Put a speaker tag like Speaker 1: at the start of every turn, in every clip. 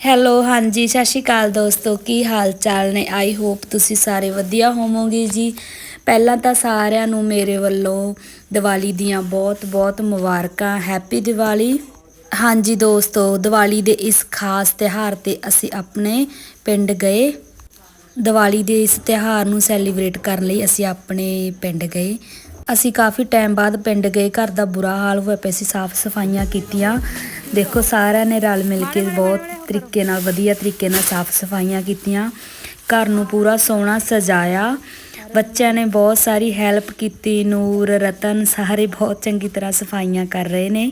Speaker 1: Hello, ਹਾਂਜੀ, ਸਤਿ ਸ਼੍ਰੀ ਅਕਾਲ ਦੋਸਤੋ, ਕੀ ਹਾਲ ਚਾਲ ਨੇ? ਆਈ ਹੋਪ ਤੁਸੀਂ ਸਾਰੇ ਵਧੀਆ ਹੋਵੋਗੇ ਜੀ। ਪਹਿਲਾਂ ਤਾਂ ਸਾਰਿਆਂ ਨੂੰ ਮੇਰੇ ਵੱਲੋਂ ਦੀਵਾਲੀ ਦੀਆਂ ਬਹੁਤ-ਬਹੁਤ ਮੁਬਾਰਕਾਂ ਹੈਪੀ ਦੀਵਾਲੀ। ਹਾਂਜੀ ਦੋਸਤੋ, ਦੀਵਾਲੀ ਦੇ ਇਸ ਖਾਸ ਤਿਹਾਰ ਤੇ ਅਸੀਂ ਆਪਣੇ ਪਿੰਡ ਗਏ। ਦੀਵਾਲੀ ਦੇ ਇਸ ਤਿਹਾਰ ਨੂੰ ਸੈਲੀਬ੍ਰੇਟ ਕਰਨ ਲਈ ਅਸੀਂ ਆਪਣੇ ਪਿੰਡ ਗਏ। ਅਸੀਂ ਕਾਫੀ ਟਾਈਮ ਬਾਅਦ ਪਿੰਡ ਗਏ, ਘਰ ਦਾ ਬੁਰਾ ਹਾਲ ਹੋਇਆ ਪਿਆ ਸੀ, ਸਾਫ਼ ਸਫਾਈਆਂ ਕੀਤੀਆਂ। ਦੇਖੋ, ਸਾਰਿਆਂ ਨੇ ਰਲ ਮਿਲ ਕੇ ਬਹੁਤ ਤਰੀਕੇ ਨਾਲ, ਵਧੀਆ ਤਰੀਕੇ ਨਾਲ ਸਾਫ਼ ਸਫਾਈਆਂ ਕੀਤੀਆਂ। ਘਰ ਨੂੰ ਪੂਰਾ ਸੋਹਣਾ ਸਜਾਇਆ। ਬੱਚਿਆਂ ਨੇ ਬਹੁਤ ਸਾਰੀ ਹੈਲਪ ਕੀਤੀ, ਨੂਰ, ਰਤਨ, ਸਾਰੇ ਬਹੁਤ ਚੰਗੀ ਤਰ੍ਹਾਂ ਸਫਾਈਆਂ ਕਰ ਰਹੇ ਨੇ।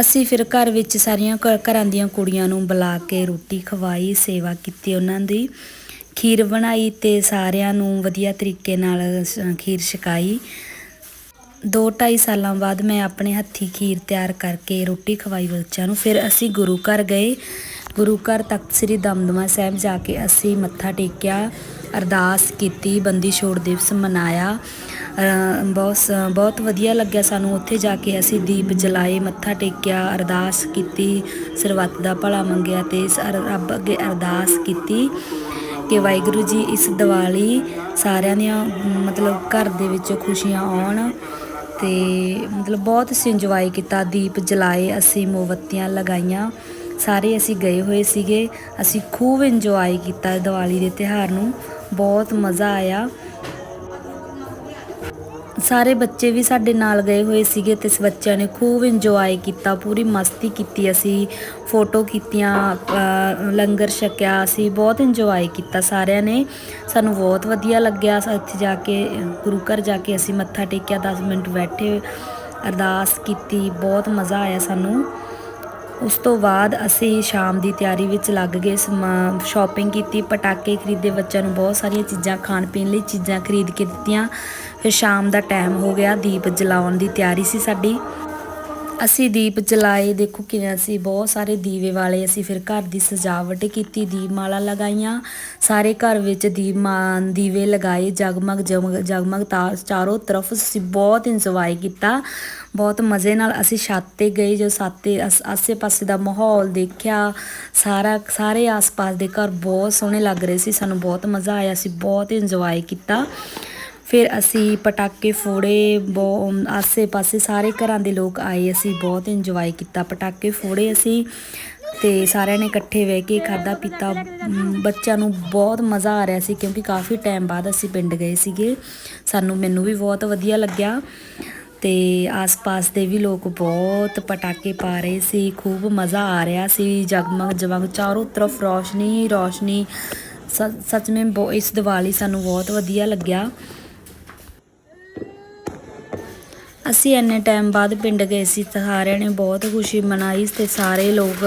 Speaker 1: ਅਸੀਂ ਫਿਰ ਘਰ ਵਿੱਚ ਸਾਰੀਆਂ ਘਰਾਂ ਦੀਆਂ ਕੁੜੀਆਂ ਨੂੰ ਬੁਲਾ ਕੇ ਰੋਟੀ ਖਵਾਈ, ਸੇਵਾ ਕੀਤੀ ਉਹਨਾਂ ਦੀ। ਖੀਰ ਬਣਾਈ ਤੇ ਸਾਰਿਆਂ ਨੂੰ ਵਧੀਆ ਤਰੀਕੇ ਨਾਲ ਖੀਰ ਛਕਾਈ। ਦੋ ਢਾਈ ਸਾਲਾਂ ਬਾਅਦ ਮੈਂ ਆਪਣੇ ਹੱਥੀ ਖੀਰ ਤਿਆਰ ਕਰਕੇ ਰੋਟੀ ਖਵਾਈ ਬੱਚਿਆਂ ਨੂੰ। ਫਿਰ ਅਸੀਂ ਗੁਰੂ ਘਰ ਗਏ। ਗੁਰੂ ਘਰ ਤਖਤ ਸ੍ਰੀ ਦਮਦਮਾ ਸਾਹਿਬ ਜਾ ਕੇ ਅਸੀਂ ਮੱਥਾ ਟੇਕਿਆ, ਅਰਦਾਸ ਕੀਤੀ, ਬੰਦੀ ਛੋੜ ਦਿਵਸ ਮਨਾਇਆ। ਬਹੁਤ ਸ- ਬਹੁਤ ਵਧੀਆ ਲੱਗਿਆ ਸਾਨੂੰ ਉੱਥੇ ਜਾ ਕੇ ਅਸੀਂ ਦੀਪ ਜਲਾਏ, ਮੱਥਾ ਟੇਕਿਆ, ਅਰਦਾਸ ਕੀਤੀ, ਸਰਬੱਤ ਦਾ ਭਲਾ ਮੰਗਿਆ ਤੇ ਇਸ ਰੱਬ ਅੱਗੇ ਅਰਦਾਸ ਕੀਤੀ ਕਿ ਵਾਹਿਗੁਰੂ ਜੀ ਇਸ ਦੀਵਾਲੀ ਸਾਰਿਆਂ ਦੀਆਂ, ਮਤਲਬ ਘਰ ਦੇ ਵਿੱਚ ਖੁਸ਼ੀਆਂ ਆਉਣ। ਤੇ ਮਤਲਬ ਬਹੁਤ ਅਸੀਂ ਇੰਜੋਏ ਕੀਤਾ, ਦੀਪ ਜਲਾਏ, ਅਸੀਂ ਮੋਮਬੱਤੀਆਂ ਲਗਾਈਆਂ, ਸਾਰੇ ਅਸੀਂ ਗਏ ਹੋਏ ਸੀਗੇ। ਅਸੀਂ ਖੂਬ ਇੰਜੋਏ ਕੀਤਾ ਦੀਵਾਲੀ ਦੇ ਤਿਉਹਾਰ ਨੂੰ, ਬਹੁਤ ਮਜ਼ਾ ਆਇਆ। ਸਾਰੇ ਬੱਚੇ ਵੀ ਸਾਡੇ ਨਾਲ ਗਏ ਹੋਏ ਸੀਗੇ ਤੇ ਇਸ ਬੱਚਿਆਂ ਨੇ ਖੂਬ ਇੰਜੋਏ ਕੀਤਾ, ਪੂਰੀ ਮਸਤੀ ਕੀਤੀ, ਅਸੀਂ ਫੋਟੋ ਕੀਤੀਆਂ ਲੰਗਰ ਛਕਿਆ, ਅਸੀਂ ਬਹੁਤ ਇੰਜੋਏ ਕੀਤਾ ਸਾਰਿਆਂ ਨੇ। ਸਾਨੂੰ ਬਹੁਤ ਵਧੀਆ ਲੱਗਿਆ ਇੱਥੇ ਜਾ ਕੇ, ਗੁਰੂ ਘਰ ਜਾ ਕੇ ਅਸੀਂ ਮੱਥਾ ਟੇਕਿਆ 10 ਮਿੰਟ ਬੈਠੇ, ਅਰਦਾਸ ਕੀਤੀ, ਬਹੁਤ ਮਜ਼ਾ ਆਇਆ ਸਾਨੂੰ। ਉਸ ਤੋਂ ਬਾਅਦ ਅਸੀਂ ਸ਼ਾਮ ਦੀ ਤਿਆਰੀ ਵਿੱਚ ਲੱਗ ਗਏ ਸ਼ਾਪਿੰਗ ਕੀਤੀ, ਪਟਾਕੇ ਖਰੀਦੇ, ਬੱਚਿਆਂ ਨੂੰ ਬਹੁਤ ਸਾਰੀਆਂ ਚੀਜ਼ਾਂ, ਖਾਣ ਪੀਣ ਲਈ ਚੀਜ਼ਾਂ ਖਰੀਦ ਕੇ ਦਿੱਤੀਆਂ। ਫਿਰ ਸ਼ਾਮ ਦਾ ਟਾਈਮ ਹੋ ਗਿਆ, ਦੀਪ ਜਲਾਉਣ ਦੀ ਤਿਆਰੀ ਸੀ ਸਾਡੀ। ਅਸੀਂ ਦੀਪ ਜਲਾਏ, ਦੇਖੋ ਕਿਵੇਂ ਅਸੀਂ ਬਹੁਤ ਸਾਰੇ ਦੀਵੇ ਵਾਲੇ ਅਸੀਂ ਫਿਰ ਘਰ ਦੀ ਸਜਾਵਟ ਕੀਤੀ, ਦੀਪਮਾਲਾ ਲਗਾਈਆਂ। ਸਾਰੇ ਘਰ ਵਿੱਚ ਦੀਪਮਾਨ, ਦੀਵੇ ਲਗਾਏ, ਜਗਮਗ ਜਗਮਗ ਜਗਮਗ ਤਾਂ ਚਾਰੋਂ ਤਰਫ ਅਸੀਂ ਬਹੁਤ ਇੰਜੋਏ ਕੀਤਾ। ਬਹੁਤ ਮਜ਼ੇ ਨਾਲ ਅਸੀਂ ਛੱਤ ਤੇ ਗਏ, ਜੋ ਛੱਤ ਤੇ ਆਸ- ਆਸੇ-ਪਾਸੇ ਦਾ ਮਾਹੌਲ ਦੇਖਿਆ। ਸਾਰਾ, ਸਾਰੇ ਆਸ-ਪਾਸ ਦੇ ਘਰ ਬਹੁਤ ਸੋਹਣੇ ਲੱਗ ਰਹੇ ਸੀ, ਸਾਨੂੰ ਬਹੁਤ ਮਜ਼ਾ ਆਇਆ, ਅਸੀਂ ਬਹੁਤ ਇੰਜੋਏ ਕੀਤਾ। ਫਿਰ ਅਸੀਂ ਪਟਾਕੇ ਫੋੜੇ ਬਹੁ ਆਸੇ-ਪਾਸੇ ਸਾਰੇ ਘਰਾਂ ਦੇ ਲੋਕ ਆਏ, ਅਸੀਂ ਬਹੁਤ ਇੰਜੋਏ ਕੀਤਾ। ਪਟਾਕੇ ਫੋੜੇ ਅਸੀਂ ਤੇ ਸਾਰਿਆਂ ਨੇ ਇਕੱਠੇ ਬਹਿ ਕੇ ਖਾਦਾ ਪੀਤਾ। ਬੱਚਿਆਂ ਨੂੰ ਬਹੁਤ ਮਜ਼ਾ ਆ ਰਿਹਾ ਸੀ ਕਿਉਂਕਿ ਕਾਫੀ ਟਾਈਮ ਬਾਅਦ ਅਸੀਂ ਪਿੰਡ ਗਏ ਸੀਗੇ। ਸਾਨੂੰ ਮੈਨੂੰ ਵੀ ਬਹੁਤ ਵਧੀਆ ਲੱਗਿਆ ਤੇ ਆਸ-ਪਾਸ ਦੇ ਵੀ ਲੋਕ ਬਹੁਤ ਪਟਾਕੇ ਪਾ ਰਹੇ ਸੀ, ਖੂਬ ਮਜ਼ਾ ਆ ਰਿਹਾ ਸੀ। ਜਗਮਗ ਜਗਮਗ ਚਾਰੋਂ ਤਰਫ ਰੌਸ਼ਨੀ ਰੌਸ਼ਨੀ। ਸ- ਸੱਚ ਵਿੱਚ ਇਸ ਦੀਵਾਲੀ ਸਾਨੂੰ ਬਹੁਤ ਵਧੀਆ ਲੱਗਿਆ। ਅਸੀਂ ਇੰਨੇ ਟਾਈਮ ਬਾਅਦ ਪਿੰਡ ਗਏ ਸੀ ਤਾਂ ਸਾਰਿਆਂ ਨੇ ਬਹੁਤ ਖੁਸ਼ੀ ਮਨਾਈ ਤੇ ਸਾਰੇ ਲੋਕ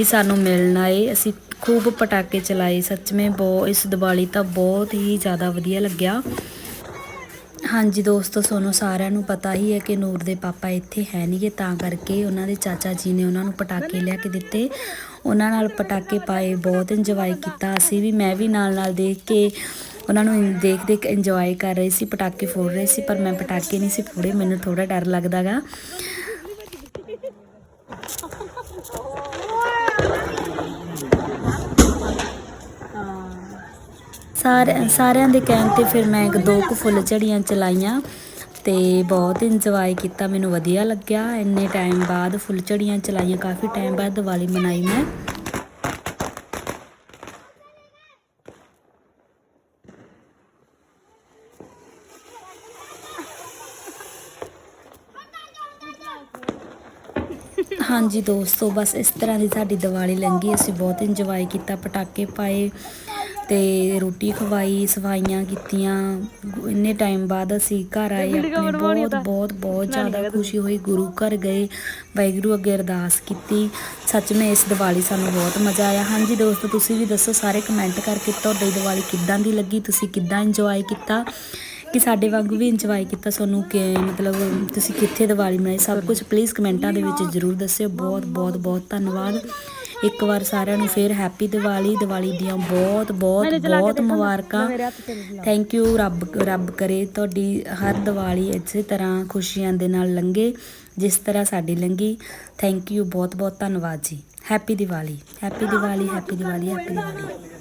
Speaker 1: ਹੀ ਸਾਨੂੰ ਮਿਲਣ ਆਏ। ਅਸੀਂ ਖੂਬ ਪਟਾਕੇ ਚਲਾਏ, ਸੱਚਮੇ ਵਿੱਚ ਬਹੁਤ ਇਸ ਦੀਵਾਲੀ ਤਾਂ ਬਹੁਤ ਹੀ ਜ਼ਿਆਦਾ ਵਧੀਆ ਲੱਗਿਆ। ਹਾਂਜੀ ਦੋਸਤੋ ਤੁਹਾਨੂੰ ਸਾਰਿਆਂ ਨੂੰ ਪਤਾ ਹੀ ਹੈ ਕਿ ਨੂਰ ਦੇ ਪਾਪਾ ਇੱਥੇ ਹੈ ਨਹੀਂਗੇ ਤਾਂ ਕਰਕੇ ਉਹਨਾਂ ਦੇ ਚਾਚਾ ਜੀ ਨੇ ਉਹਨਾਂ ਨੂੰ ਪਟਾਕੇ ਲਿਆ ਕੇ ਦਿੱਤੇ। ਉਹਨਾਂ ਨਾਲ ਪਟਾਕੇ ਪਾਏ, ਬਹੁਤ ਇੰਜੋਏ ਕੀਤਾ। ਅਸੀਂ ਵੀ, ਮੈਂ ਵੀ ਨਾਲ ਨਾਲ ਦੇਖ ਕੇ ਉਹਨਾਂ ਨੂੰ ਦੇਖ ਦੇਖ ਇੰਜੋਏ ਕਰ ਰਹੀ ਸੀ, ਪਟਾਕੇ ਫੋੜ ਰਹੇ ਸੀ, ਪਰ ਮੈਂ ਪਟਾਕੇ ਨਹੀਂ ਸੀ ਫੋੜੇ, ਮੈਨੂੰ ਥੋੜਾ ਡਰ ਲੱਗਦਾਗਾ ਸਾਰੇ ਸਾਰਿਆਂ ਦੇ ਕਹਿਣ ਤੇ ਫਿਰ ਮੈਂ ਇੱਕ ਦੋ ਕੁ ਫੁੱਲ ਝੜੀਆਂ ਚਲਾਈਆਂ ਤੇ ਬਹੁਤ ਇੰਜੋਏ ਕੀਤਾ, ਮੈਨੂੰ ਵਧੀਆ ਲੱਗਿਆ। ਇੰਨੇ ਟਾਈਮ ਬਾਅਦ ਫੁੱਲ ਝੜੀਆਂ ਚਲਾਈਆਂ, ਕਾਫੀ ਟਾਈਮ ਬਾਅਦ ਦੀਵਾਲੀ ਮਨਾਈ ਮੈਂ। ਹਾਂਜੀ ਦੋਸਤੋ, ਬਸ ਇਸ ਤਰ੍ਹਾਂ ਦੀ ਸਾਡੀ ਦੀਵਾਲੀ ਲੰਘੀ। ਅਸੀਂ ਬਹੁਤ ਇੰਜੋਏ ਕੀਤਾ, ਪਟਾਕੇ ਪਾਏ। ਤੇ ਰੋਟੀ ਖਵਾਈ ਸਫਾਈਆਂ ਕੀਤੀਆਂ। ਇੰਨੇ ਟਾਈਮ ਬਾਅਦ ਅਸੀਂ ਘਰ ਆਏ ਆਪਣੇ ਬਹੁਤ ਬਹੁਤ ਬਹੁਤ ਜ਼ਿਆਦਾ ਖੁਸ਼ੀ ਹੋਈ ਗੁਰੂ ਘਰ ਗਏ ਵਾਹਿਗੁਰੂ ਅੱਗੇ ਅਰਦਾਸ ਕੀਤੀ। ਸੱਚ ਵਿੱਚ ਇਸ ਦੀਵਾਲੀ ਸਾਨੂੰ ਬਹੁਤ ਮਜ਼ਾ ਆਇਆ। ਹਾਂਜੀ ਦੋਸਤੋ ਤੁਸੀਂ ਵੀ ਦੱਸੋ ਸਾਰੇ ਕਮੈਂਟ ਕਰਕੇ ਤੁਹਾਡੀ ਦੀਵਾਲੀ ਕਿੱਦਾਂ ਦੀ ਲੱਗੀ ਤੁਸੀਂ ਕਿੱਦਾਂ ਇੰਜੋਏ ਕੀਤਾ? ਕਿ ਸਾਡੇ ਵਾਂਗੂ ਵੀ ਇੰਜੋਏ ਕੀਤਾ ਤੁਹਾਨੂੰ ਕਿ ਮਤਲਬ ਤੁਸੀਂ ਕਿੱਥੇ ਦੀਵਾਲੀ ਮਨਾਈ? ਸਭ ਕੁਝ ਪਲੀਜ਼ ਕਮੈਂਟਾਂ ਦੇ ਵਿੱਚ ਜ਼ਰੂਰ ਦੱਸਿਓ। ਬਹੁਤ ਬਹੁਤ ਬਹੁਤ ਧੰਨਵਾਦ। ਇੱਕ ਵਾਰ ਸਾਰਿਆਂ ਨੂੰ ਫੇਰ ਹੈਪੀ ਦੀਵਾਲੀ ਦੀਵਾਲੀ ਦੀਆਂ ਬਹੁਤ ਬਹੁਤ ਬਹੁਤ ਮੁਬਾਰਕਾਂ। ਥੈਂਕ ਯੂ ਰੱਬ ਰੱਬ ਕਰੇ ਤੁਹਾਡੀ ਹਰ ਦੀਵਾਲੀ ਇਸੇ ਤਰ੍ਹਾਂ ਖੁਸ਼ੀਆਂ ਦੇ ਨਾਲ ਲੰਘੇ ਜਿਸ ਤਰ੍ਹਾਂ ਸਾਡੀ ਲੰਘੀ। ਥੈਂਕ ਯੂ ਬਹੁਤ ਬਹੁਤ ਧੰਨਵਾਦ ਜੀ। Happy Diwali happy Diwali happy Diwali happy Diwali.